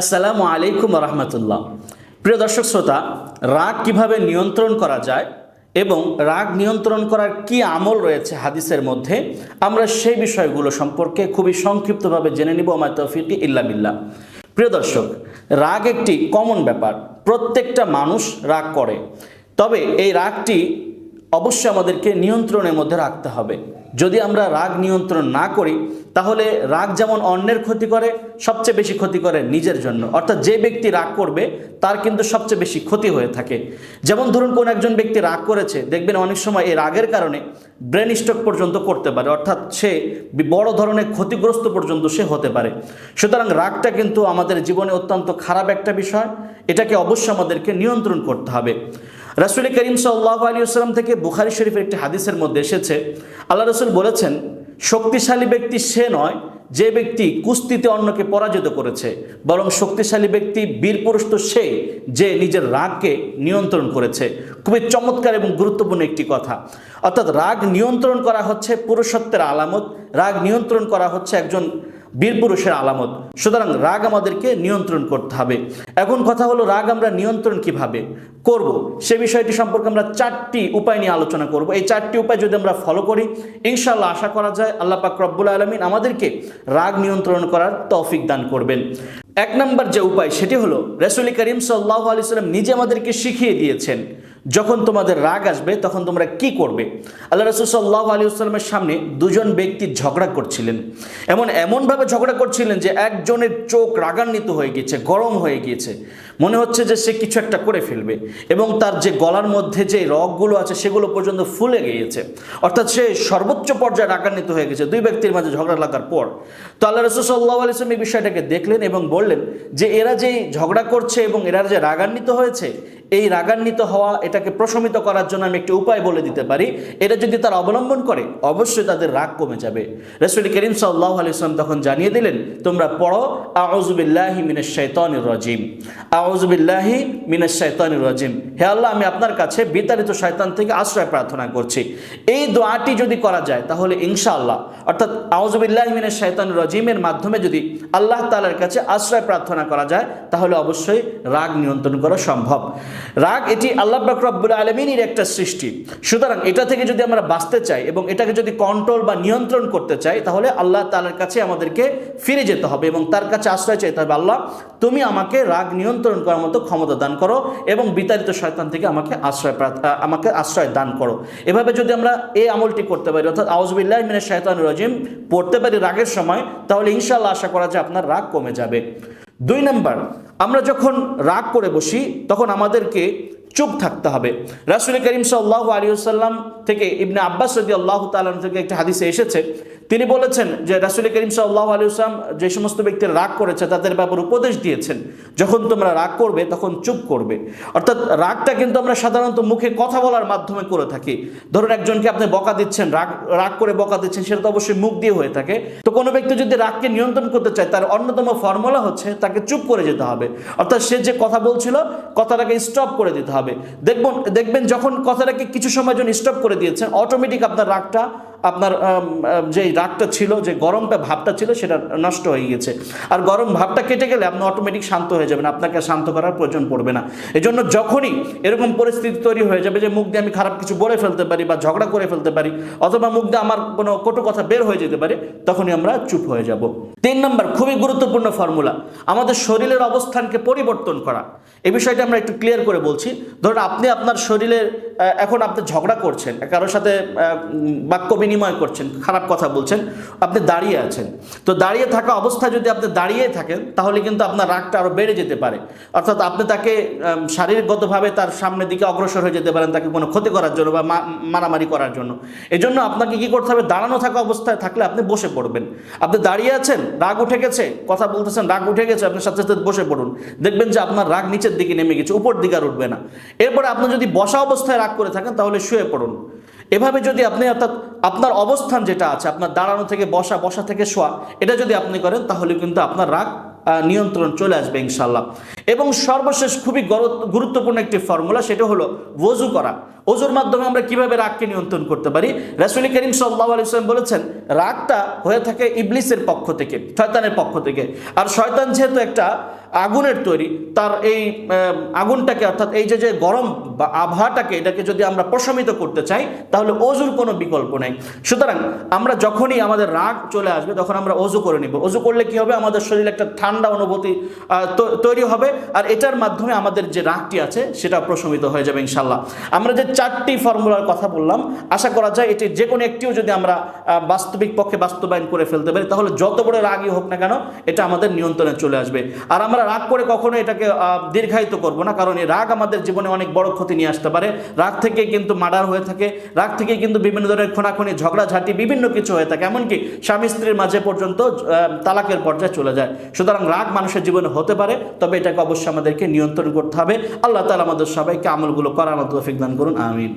আসসালামু আলাইকুম রহমতুল্লাহ। প্রিয় দর্শক শ্রোতা, রাগ কীভাবে নিয়ন্ত্রণ করা যায় এবং রাগ নিয়ন্ত্রণ করার কি আমল রয়েছে হাদিসের মধ্যে, আমরা সেই বিষয়গুলো সম্পর্কে খুবই সংক্ষিপ্তভাবে জেনে নিব আমার তৌফিক ইল্লা বিল্লাহ। প্রিয় দর্শক, রাগ একটি কমন ব্যাপার, প্রত্যেকটা মানুষ রাগ করে। তবে এই রাগটি অবশ্যই আমাদেরকে নিয়ন্ত্রণের মধ্যে রাখতে হবে। যদি আমরা রাগ নিয়ন্ত্রণ না করি, তাহলে রাগ যেমন অন্যের ক্ষতি করে, সবচেয়ে বেশি ক্ষতি করে নিজের জন্য। অর্থাৎ যে ব্যক্তি রাগ করবে, তার কিন্তু সবচেয়ে বেশি ক্ষতি হয়ে থাকে। যেমন ধরুন কোন একজন ব্যক্তি রাগ করেছে, দেখবেন অনেক সময় এই রাগের কারণে ব্রেন স্ট্রোক পর্যন্ত করতে পারে। অর্থাৎ সে বড় ধরনের ক্ষতিগ্রস্ত পর্যন্ত সে হতে পারে। সুতরাং রাগটা কিন্তু আমাদের জীবনে অত্যন্ত খারাপ একটা বিষয়। এটাকে অবশ্যই আমাদেরকে নিয়ন্ত্রণ করতে হবে। রাসুল করিম সাল্লাহ আলী আসসালাম থেকে বুখারি শরীফের একটি হাদিসের মধ্যে এসেছে, আল্লাহ রসুল বলেছেন, শক্তিশালী ব্যক্তি সে নয় যে ব্যক্তি কুস্তিতে অন্যকে পরাজিত করেছে, বরং শক্তিশালী ব্যক্তি বীর পুরুষ তো সে যে নিজের রাগকে নিয়ন্ত্রণ করেছে। খুবই চমৎকার এবং গুরুত্বপূর্ণ একটি কথা। অর্থাৎ রাগ নিয়ন্ত্রণ করা হচ্ছে পুরুষত্বের আলামত, রাগ নিয়ন্ত্রণ করা হচ্ছে একজন বীর পুরুষের আলামত। সুতরাং রাগ আমাদেরকে নিয়ন্ত্রণ করতে হবে। এখন কথা হলো, রাগ আমরা নিয়ন্ত্রণ কীভাবে করব? সে বিষয়টি সম্পর্কে আমরা চারটি উপায় নিয়ে আলোচনা করব। এই চারটি উপায় যদি আমরা ফলো করি ইনশাল্লাহ আশা করা যায় আল্লাহ পাক রব্বুল আলমিন আমাদেরকে রাগ নিয়ন্ত্রণ করার তৌফিক দান করবেন। এক নম্বর যে উপায়, সেটি হলো, রসুল করিম সাল্লাহ আলি সাল্লাম নিজে আমাদেরকে শিখিয়ে দিয়েছেন। যখন তোমাদের রাগ আসবে, তখন তোমরা কি করবে? আল্লাহ রসুল সাল্লাহ আলী আসলামের সামনে দুজন ব্যক্তি ঝগড়া করছিলেন। এমন, এমনভাবে ঝগড়া করছিলেন যে একজনের চোখ রাগান্বিত হয়ে গিয়েছে, গরম হয়ে গিয়েছে। মনে হচ্ছে যে সে কিছু একটা করে ফেলবে এবং তার যে গলার মধ্যে যে রগগুলো আছে, সেগুলো পর্যন্ত ফুলে গিয়েছে। অর্থাৎ সে সর্বোচ্চ পর্যায়ে রাগান্বিত হয়ে গেছে, দুই ব্যক্তির মাঝে ঝগড়া লাগার পর। তো আল্লাহ রসুল সাল্লাহ আলিয়াম এই বিষয়টাকে দেখলেন এবং বললেন যে এরা যে ঝগড়া করছে এবং এরা যে রাগান্বিত হয়েছে এই রাগান্বিত হওয়া, এটাকে প্রশমিত করার জন্য আমি একটি উপায় বলে দিতে পারি। এটা যদি তারা অবলম্বন করে, অবশ্যই তাদের রাগ কমে যাবে। রসুল করিম সাল্লাহ আলিয়াম তখন জানিয়ে দিলেন, তোমরা পড়ো আউজবিল্লাহি মিনাশ শৈতানির রাজিম। আউজবিল্লাহি মিনাশ শৈতানির রাজিম। হে আল্লাহ, আমি আপনার কাছে বিতাড়িত শয়তান থেকে আশ্রয় প্রার্থনা করছি। এই দোয়াটি যদি করা যায়, তাহলে ইনশাআল্লাহ, অর্থাৎ আউজবিল্লাহি মিনাশ শৈতানির রাজিমের মাধ্যমে যদি আল্লাহ তাআলার কাছে আশ্রয় প্রার্থনা করা যায়, তাহলে অবশ্যই রাগ নিয়ন্ত্রণ করা সম্ভব। রাগ, এটি আল্লাহ রব্বুল আলমিনের একটা সৃষ্টি। সুতরাং এটা থেকে যদি আমরা বাঁচতে চাই এবং এটাকে যদি কন্ট্রোল বা নিয়ন্ত্রণ করতে চাই, তাহলে আল্লাহ তালার কাছে আমাদেরকে ফিরে যেতে হবে এবং তার কাছে আশ্রয় চাইতে হবে। আল্লাহ, তুমি আমাকে রাগ নিয়ন্ত্রণ করার মতো ক্ষমতা দান করো এবং বিতাড়িত শয়তান থেকে আমাকে আশ্রয় আমাকে আশ্রয় দান করো। এভাবে যদি আমরা এই আমলটি করতে পারি, অর্থাৎ আউজবিল্লাহ মিনের শয়তান রাজিম, পড়তে পারি রাগের সময়, তাহলে ইনশাল্লাহ আশা করা যায় আপনার রাগ কমে যাবে। দুই নাম্বার আমরা যখন রাগ করে বসি তখন আমাদেরকে চুপ থাকতে হবে। রাসুল করিম সাল্লাহ আলী সাল্লাম থেকে ইবনে আব্বাস রদি আল্লাহ তালন থেকে একটা হাদিসে এসেছে। তিনি বলেছেন যে রাসুল করিম সাল্লাহ আলী আসলাম যে সমস্ত ব্যক্তিরা রাগ করেছে তাদের ব্যাপারে উপদেশ দিয়েছেন। যখন তোমরা রাগ করবে তখন চুপ করবে। অর্থাৎ রাগটা কিন্তু আমরা সাধারণত মুখে কথা বলার মাধ্যমে করে থাকি। ধরুন একজনকে আপনি বকা দিচ্ছেন, রাগ রাগ করে বকা দিচ্ছেন, সেটা তো অবশ্যই মুখ দিয়ে হয়ে থাকে। তো কোনো ব্যক্তি যদি রাগকে নিয়ন্ত্রণ করতে চায়, তার অন্যতম ফর্মুলা হচ্ছে তাকে চুপ করে যেতে হবে। অর্থাৎ সে যে কথা বলছিল কথাটাকে স্টপ করে দিতে হবে। দেখবেন দেখবেন যখন কথাটাকে কিছু সময় জন্য স্টপ করে দিয়েছেন অটোমেটিক আপনার রাগটা আপনার যে রাগটা ছিল, যে গরমটা ভাবটা ছিল, সেটা নষ্ট হয়ে গেছে আর গরম ভাবটা কেটে গেলে আপনি অটোমেটিক শান্ত হয়ে যাবেন, আপনাকে শান্ত করার প্রয়োজন পড়বে না। এই জন্য যখনই এরকম পরিস্থিতি তৈরি হয়ে যাবে যে মুখ দিয়ে আমি খারাপ কিছু বলে ফেলতে পারি বা ঝগড়া করে ফেলতে পারি, অথবা মুখ দিয়ে আমার কোনো কটু কথা বের হয়ে যেতে পারে, তখনই আমরা চুপ হয়ে যাব। তিন নম্বর, খুবই গুরুত্বপূর্ণ ফর্মুলা আমাদের শরীরের অবস্থানকে পরিবর্তন করা। এই বিষয়টা আমরা একটু ক্লিয়ার করে বলছি। ধরুন, আপনি আপনার শরীরের এখন আপনি ঝগড়া করছেন, কারোর সাথে বাক্য বিনিময় করছেন, খারাপ কথা বলছেন, আপনি দাঁড়িয়ে আছেন। তো দাঁড়িয়ে থাকা অবস্থায় যদি আপনি দাঁড়িয়ে থাকেন, তাহলে কিন্তু আপনার রাগটা আরও বেড়ে যেতে পারে। অর্থাৎ আপনি তাকে শারীরিকগতভাবে তার সামনের দিকে অগ্রসর হয়ে যেতে পারেন তাকে কোনো ক্ষতি করার জন্য বা মারামারি করার জন্য। এই জন্য আপনাকে কি করতে হবে? দাঁড়ানো থাকা অবস্থায় থাকলে আপনি বসে পড়বেন। আপনি দাঁড়িয়ে আছেন, রাগ উঠে গেছে, কথা বলতেছেন, রাগ উঠে গেছে, আপনি সাথে সাথে বসে পড়ুন। দেখবেন যে আপনার রাগ নিচের দিকে নেমে গেছে, উপর দিকে আর উঠবে না। এরপরে আপনি যদি বসা অবস্থায় রাগ করে থাকেন, তাহলে শুয়ে পড়ুন। এভাবে যদি আপনি অর্থাৎ আপনার অবস্থান যেটা আছে, আপনার দাঁড়ানো থেকে বসা বসা থেকে শোয়া, এটা যদি আপনি করেন, তাহলে কিন্তু আপনার রাগ নিয়ন্ত্রণ চলে আসবে ইনশাল্লাহ এবং সর্বশেষ খুবই গর- গুরুত্বপূর্ণ একটি ফর্মুলা সেটা হলো ওজু করা। ওজুর মাধ্যমে আমরা কীভাবে রাগকে নিয়ন্ত্রণ করতে পারি? রাসুল করিম সাল্লাহ আলিয়াল্লাম বলেছেন, রাগটা হয়ে থাকে ইবলিসের পক্ষ থেকে, শয়তানের পক্ষ থেকে। আর শয়তান যেহেতু একটা আগুনের তৈরি, তার এই আগুনটাকে অর্থাৎ এই যে যে গরম বা আবহাওয়াটাকে, এটাকে যদি আমরা প্রশমিত করতে চাই, তাহলে অজুর কোনো বিকল্প নেই। সুতরাং আমরা যখনই আমাদের রাগ চলে আসবে, তখন আমরা অজু করে নিব। অজু করলে কি হবে? আমাদের শরীরে একটা ঠান্ডা অনুভূতি তৈরি হবে। আর এটার মাধ্যমে আমাদের যে রাগটি আছে, সেটা প্রশমিত হয়ে যাবে ইনশাল্লাহ আমরা যে চারটি ফর্মুলার কথা বললাম, আশা করা যায় এটি যে কোনো একটিও যদি আমরা বাস্তবিক পক্ষে বাস্তবায়ন করে ফেলতে পারি, তাহলে যত বড় রাগই হোক না কেন, এটা আমাদের নিয়ন্ত্রণে চলে আসবে। আর আমরা রাগ করে কখনো এটাকে দীর্ঘায়িত করব না, কারণ এই রাগ আমাদের জীবনে অনেক বড় ক্ষতি নিয়ে আসতে পারে। রাগ থেকে কিন্তু মার্ডার হয়ে থাকে, রাগ থেকে কিন্তু বিভিন্ন ধরনের খোনাখুনি, ঝগড়াঝাটি, বিভিন্ন কিছু হয়ে থাকে, এমনকি স্বামী স্ত্রীর মাঝে পর্যন্ত তালাকের পর্যায়ে চলে যায়। সুতরাং রাগ মানুষের জীবনে হতে পারে, তবে এটাকে অবশ্যই আমাদেরকে নিয়ন্ত্রণ করতে হবে। আল্লাহ তালা আমাদের সবাইকে আমলগুলো করার মতো দান করুন, আমিন।